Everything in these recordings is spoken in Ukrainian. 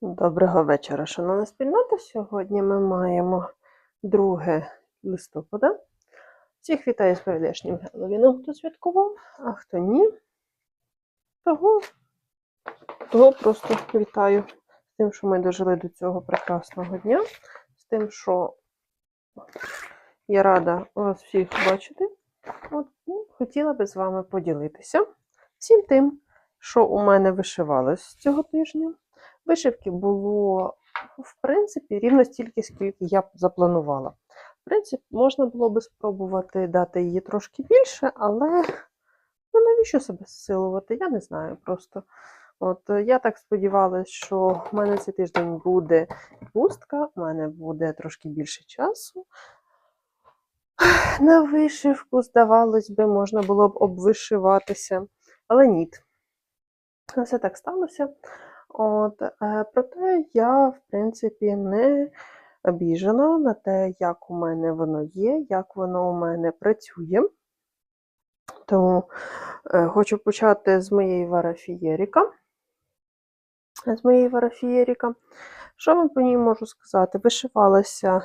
Доброго вечора, шановна спільнота. Сьогодні ми маємо 2 листопада. Всіх вітаю з прийдешнім Геловіном, хто святкував, а хто ні, того, того просто вітаю з тим, що ми дожили до цього прекрасного дня, з тим, що я рада вас всіх бачити. От, ну, хотіла би з вами поділитися всім тим, що у мене вишивалось цього тижня. Вишивки було, в принципі, рівно стільки, скільки я запланувала. В принципі, можна було би спробувати дати її трошки більше, але ну, навіщо себе зсилувати? Я не знаю просто. От я так сподівалася, що в мене цей тиждень буде пустка, в мене буде трошки більше часу. На вишивку, здавалось би, можна було б обвишиватися, але ні. Все так сталося. От, е, проте я, в принципі, не обіжена на те, як у мене воно є, як воно у мене працює. Тому е, хочу почати з моєї варафієріка. З моєї варафієріка. Що вам по ній можу сказати? Вишивалася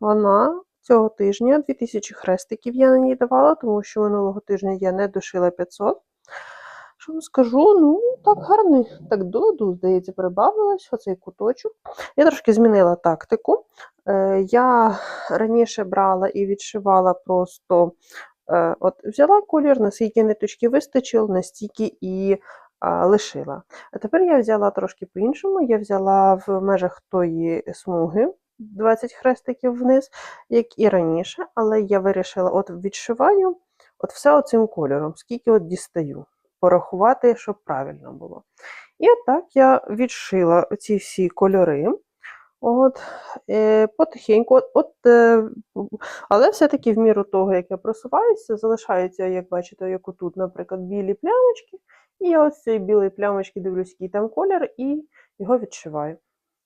вона цього тижня, 2000 хрестиків я на ній давала, тому що минулого тижня я не дошила 500. Що скажу? Ну, так гарний. Так доду, здається, прибавилась оцей куточок. Я трошки змінила тактику. Е, Я раніше брала і відшивала просто е, от взяла колір, наскільки ниточки вистачило, настільки і лишила. А тепер я взяла трошки по-іншому. Я взяла в межах тої смуги 20 хрестиків вниз, як і раніше, але я вирішила, от відшиваю от все оцим кольором, скільки от дістаю порахувати, щоб правильно було. І отак я відшила ці всі кольори. От, е, Потихеньку, от, от, е, але все-таки в міру того, як я просуваюся, залишаються, як бачите, як отут, наприклад, білі плямочки. І я ось цієї білої плямочки дивлюсь, який там колір, і його відшиваю.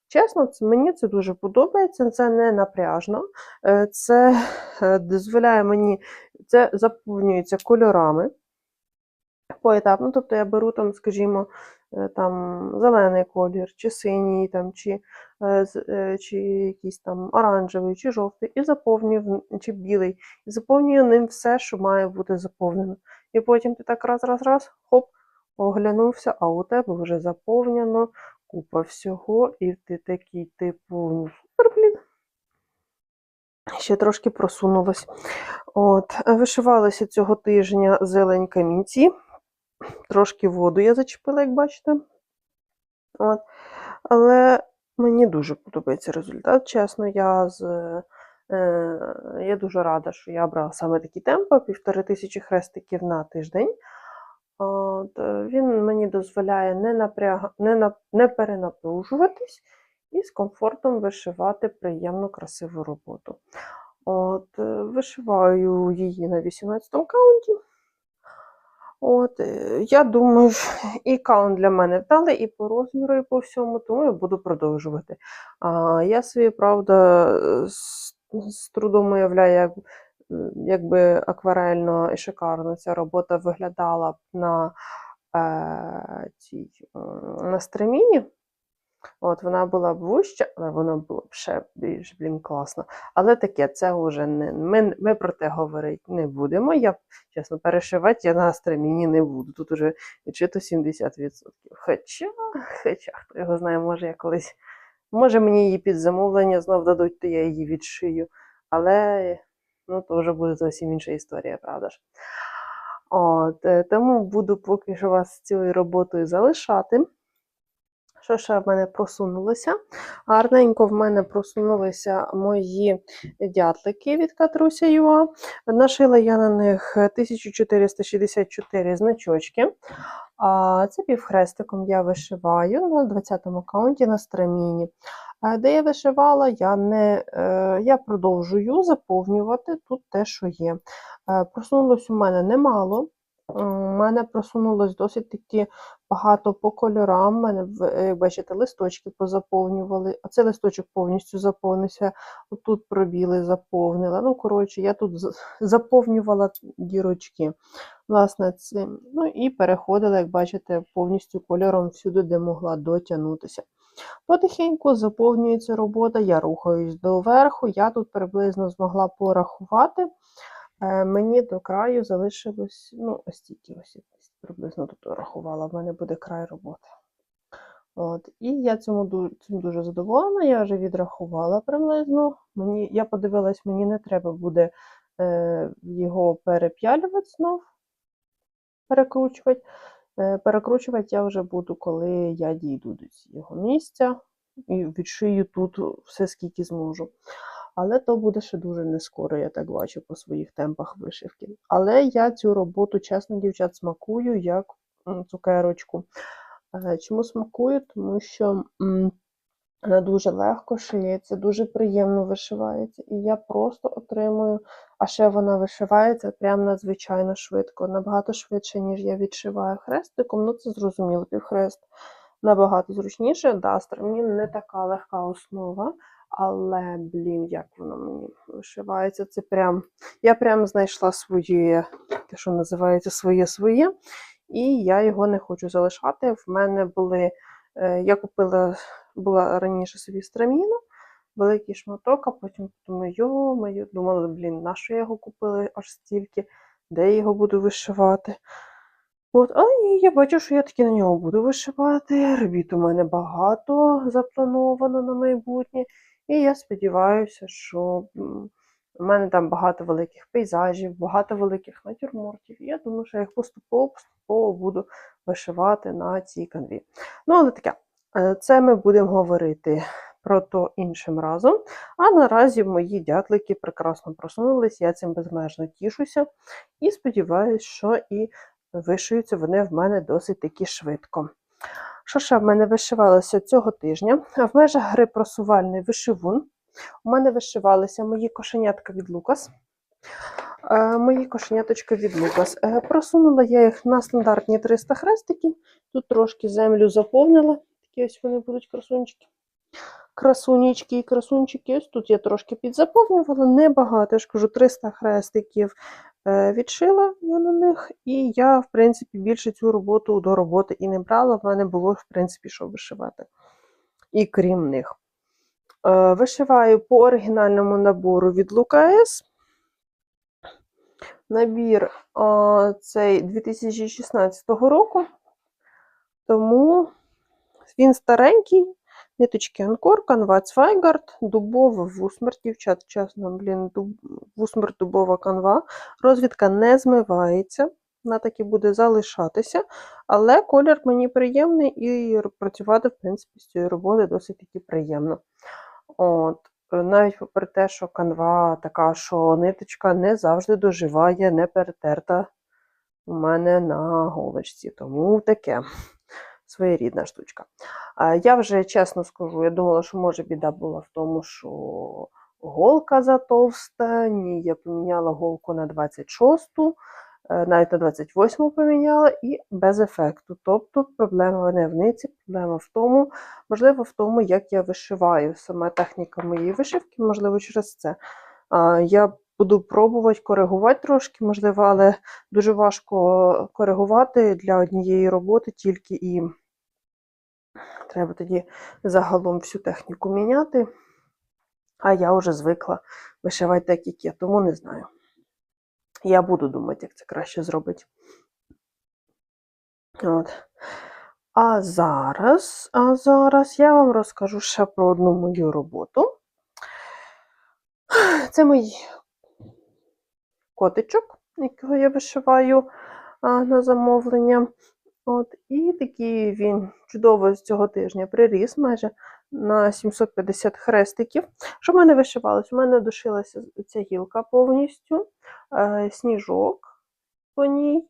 Чесно, мені це дуже подобається, це не напряжно, е, це дозволяє мені, це заповнюється кольорами поетапно. Тобто я беру там, скажімо, е, там зелений колір, чи синій, там, чи е, е, чи якийсь там оранжевий, чи жовтий, і заповнюю, чи білий, і заповнюю ним все, що має бути заповнено. І потім ти так раз, раз, раз, хоп, оглянувся, а у тебе вже заповнено купа всього, і ти такий, типу, ну, блін. Ще трошки просунулась. От, вишивалася цього тижня зелень камінці. Трошки воду я зачепила, як бачите. От. Але мені дуже подобається результат. Чесно, я з, е, я дуже рада, що я брала саме такі темпи, півтори тисячі хрестиків на тиждень. От, е, він мені дозволяє не, напряг... не, на... не перенапружуватись і з комфортом вишивати приємну, красиву роботу. От, е, вишиваю її на 18 каунті. От, е, я думаю, і каун для мене вдали, і по розміру, і по всьому, тому я буду продовжувати. А, я собі, правда, е, з, з трудом уявляю, як, е, якби акварельно і шикарно ця робота виглядала б на, е, цій, на стреміні. От вона була б вужча, але вона була б ще більш блін, класно. Але таке, це вже не ми, ми про те говорити не будемо. Я чесно перешивати я на стреміні не буду. Тут уже відчито 70%. Хоча, хоча, хто його знає, може я колись. Може мені її під замовлення знов дадуть, то я її відшию. Але ну, то вже буде зовсім інша історія, правда ж? От, е, тому буду поки що вас цією роботою залишати. Що ще в мене просунулося? Гарненько в мене просунулися мої дятлики від Катруся Юа. Нашила я на них 1464 значочки. Це півхрестиком я вишиваю на 20-му аккаунті на страміні. Е, Де я вишивала, я не е, я продовжую заповнювати тут те, що є. Е, Просунулось у мене немало. У мене просунулось досить таки багато по кольорам. Мене, як бачите, листочки позаповнювали, а цей листочок повністю заповнився. Тут пробіли заповнила. Ну, коротше, я тут заповнювала дірочки. Власне, цим. Ну і переходила, як бачите, повністю кольором всюди, де могла дотягнутися. Потихеньку заповнюється робота, я рухаюсь до верху, я тут приблизно змогла порахувати. Е, Мені до краю залишилось, ну, ось тільки ось приблизно тут рахувала, в мене буде край роботи. От, і я цьому цим дуже задоволена, я вже відрахувала приблизно. Мені, я подивилась, мені не треба буде е, його переп'ялювати знов, перекручувати. Е, перекручувати я вже буду, коли я дійду до цього місця і відшию тут все, скільки зможу. Але то буде ще дуже не скоро, я так бачу по своїх темпах вишивки. Але я цю роботу, чесно, дівчат, смакую як цукерочку. Е, Чому смакую? Тому що вона дуже легко шиється, дуже приємно вишивається. І я просто отримую, а ще вона вишивається прям надзвичайно швидко, набагато швидше, ніж я відшиваю хрестиком. Ну, це зрозуміло, півхрест набагато зручніше. Да, страмін не така легка основа, але, блін, як воно мені вишивається. Це прям. Я прям знайшла своє, те, що називається своє-своє, і я його не хочу залишати. В мене були. е, Я купила була раніше собі страміну, великий шматок, а потім думаю, йо-моє, думала, блін, на що я його купила аж стільки, де я його буду вишивати. От, а ні, я бачу, що я таки на нього буду вишивати. Робіт у мене багато заплановано на майбутнє. І я сподіваюся, що у мене там багато великих пейзажів, багато великих натюрмортів. Я думаю, що я їх поступово-поступово буду вишивати на цій канві. Ну, але таке, е, це ми будемо говорити про то іншим разом. А наразі мої дятлики прекрасно просунулись, я цим безмежно тішуся і сподіваюся, що і вишиються вони в мене досить таки швидко. Ще в мене вишивалося цього тижня? В межах гри просувальний вишивун. У мене вишивалися мої кошенятка від Лукас. Е, Мої кошеняточки від Лукас. Е, Просунула я їх на стандартні 300 хрестиків. Тут трошки землю заповнила. Такі ось вони будуть красунчики. Красунечки і красунчики. Ось тут я трошки підзаповнювала, небагато, я ж кажу, 300 хрестиків е, відшила я на них, і я, в принципі, більше цю роботу до роботи і не брала. В мене було, в принципі, що вишивати. І крім них. Е, Вишиваю по оригінальному набору від Лукас. Набір а, цей 2016 року, тому він старенький, ниточки Анкор, канва Цвайгард, дубова вусмерть, дівчат, чесно, блін, дуб, вусмерть дубова канва. Розвідка не змивається, вона так і буде залишатися, але колір мені приємний і працювати, в принципі, з цією роботою досить таки приємно. От. Е, Навіть попри те, що канва така, що ниточка не завжди доживає, не перетерта у мене на голочці. Тому таке своєрідна штучка. Я вже чесно скажу, я думала, що може біда була в тому, що голка затовста. Ні, я поміняла голку на 26-ту, е, навіть на 28-му поміняла і без ефекту. Тобто проблема не в ниці, проблема в тому, можливо, в тому, як я вишиваю. Сама техніка моєї вишивки, можливо, через це. Я буду пробувати коригувати трошки, можливо, але дуже важко коригувати для однієї роботи тільки і треба тоді загалом всю техніку міняти. А я вже звикла вишивати так, як є, тому не знаю. Я буду думати, як це краще зробити. От. А зараз, а зараз я вам розкажу ще про одну мою роботу. Це мій котичок, якого я вишиваю на замовлення. От, і такий він чудово з цього тижня приріс майже на 750 хрестиків. Що в мене вишивалось? У мене дошилася ця гілка повністю, е, сніжок по ній.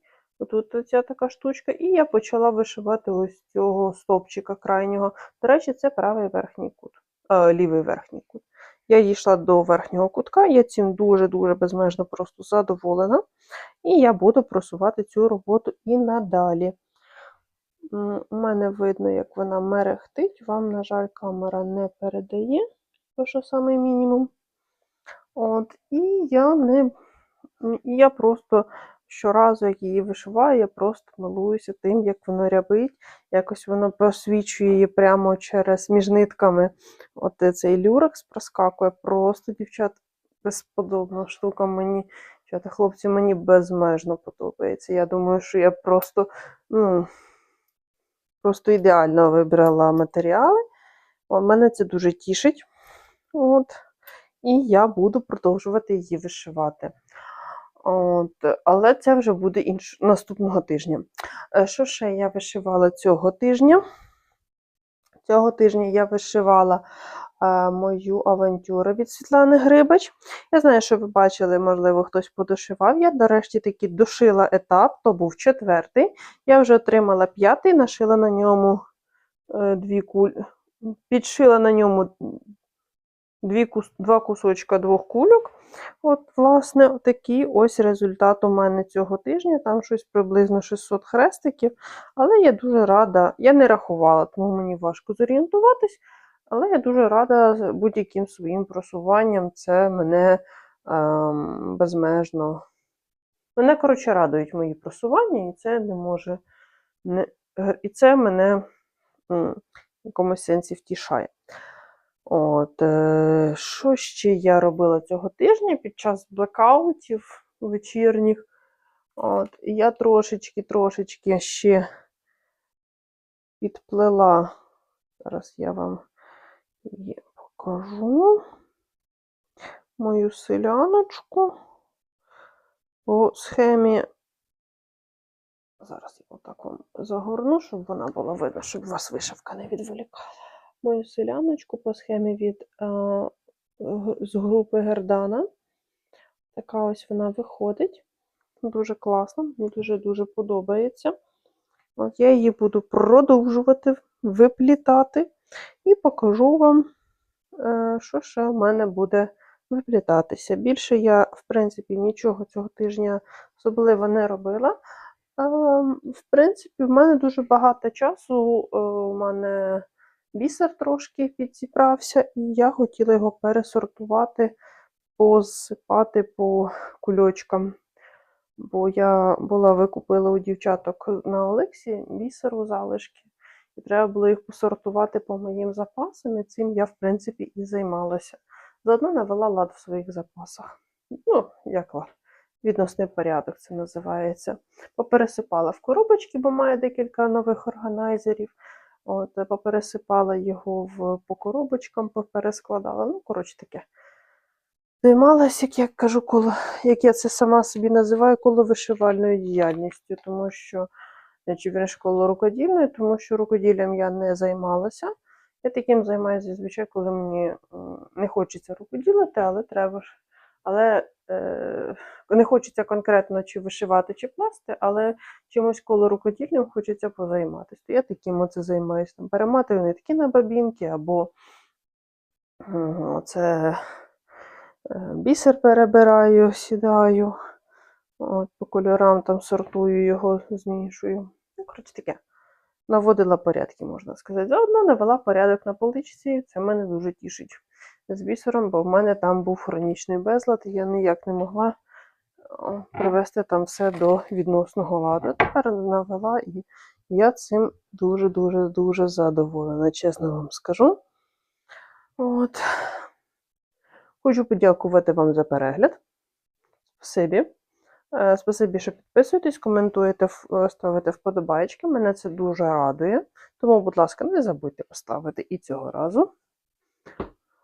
Тут оця така штучка, і я почала вишивати ось цього стовпчика крайнього. До речі, це правий верхній кут, е, лівий верхній кут. Я дійшла до верхнього кутка, я цим дуже-дуже безмежно просто задоволена. І я буду просувати цю роботу і надалі. У мене видно, як вона мерехтить. Вам, на жаль, камера не передає, то що саме мінімум. От, і я не. Я просто щоразу, як її вишиваю, я просто милуюся тим, як воно рябить. Якось воно просвічує її прямо через між нитками. От е, цей люрекс проскакує. Просто, дівчат, безподобна штука. Мені, хлопці, мені безмежно подобається. Я думаю, що я просто, ну, просто ідеально вибрала матеріали. Мене це дуже тішить. От. І я буду продовжувати її вишивати. От, але це вже буде інш... наступного тижня. Е, Що ще я вишивала цього тижня? Цього тижня я вишивала мою авантюру від Світлани Грибач. Я знаю, що ви бачили, можливо, хтось подошивав. Я, нарешті, таки дошила етап, то був четвертий. Я вже отримала п'ятий, нашила на ньому е, дві куль... підшила на ньому дві кус... два кусочка двох кульок. От, власне, такий ось результат у мене цього тижня. Там щось приблизно 600 хрестиків. Але я дуже рада, я не рахувала, тому мені важко зорієнтуватись. Але я дуже рада будь-яким своїм просуванням. Це мене ем, безмежно. Мене, коротше, радують мої просування, і це не може. Не... І це мене в якомусь сенсі втішає. От, е, що ще я робила цього тижня під час блекаутів вечірніх? От, я трошечки, трошечки ще підплела. Зараз я вам її покажу. Мою селяночку по схемі. Зараз я отак вам загорну, щоб вона була видно, щоб вас вишивка не відволікала. Мою селяночку по схемі від е, з групи Гердана. Така ось вона виходить. Дуже класно, мені дуже-дуже подобається. От я її буду продовжувати виплітати і покажу вам, е, що ще в мене буде виплітатися. Більше я, в принципі, нічого цього тижня особливо не робила. В принципі, в мене дуже багато часу. е, У мене бісер трошки підзібрався, і я хотіла його пересортувати, посипати по кульочкам. Бо я була викупила у дівчаток на Олексі бісеру залишки, і треба було їх посортувати по моїм запасам, і цим я, в принципі, і займалася. Заодно навела лад в своїх запасах. Ну, як лад, відносний порядок це називається. Попересипала в коробочки, бо має декілька нових органайзерів. От, попересипала його в, по коробочкам, поперескладала. Ну, коротше таке. Займалася, як я кажу, коло, як я це сама собі називаю, коловишивальною діяльністю, тому що, чи вірніше, коло рукодільною, тому що рукоділлям я не займалася. Я таким займаюся зазвичай, коли мені не хочеться рукоділити, але треба ж. Але е, не хочеться конкретно чи вишивати, чи плести, але чимось коло рукодільним хочеться позайматися. То я таким оце займаюся. Там перематую нитки на бабінки, або оце е, бісер перебираю, сідаю. От, по кольорам там сортую його, змішую. Ну, коротше таке. Наводила порядки, можна сказати. Заодно навела порядок на поличці. Це мене дуже тішить з бісером, бо в мене там був хронічний безлад, і я ніяк не могла привести там все до відносного ладу. Тепер навела, і я цим дуже-дуже дуже задоволена, чесно вам скажу. От. Хочу подякувати вам за перегляд. Спасибі. Е, Спасибі, що підписуєтесь, коментуєте, е, ставите вподобайки. Мене це дуже радує. Тому, будь ласка, не забудьте поставити і цього разу.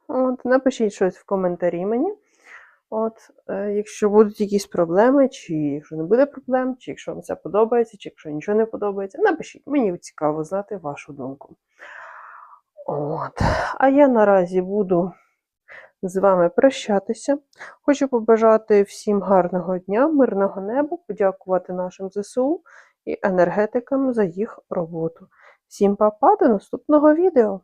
От, напишіть щось в коментарі мені. От, е, якщо будуть якісь проблеми, чи якщо не буде проблем, чи якщо вам це подобається, чи якщо нічого не подобається, напишіть. Мені цікаво знати вашу думку. От. А я наразі буду з вами прощатися. Хочу побажати всім гарного дня, мирного неба, подякувати нашим ЗСУ і енергетикам за їх роботу. Всім па-па, до наступного відео!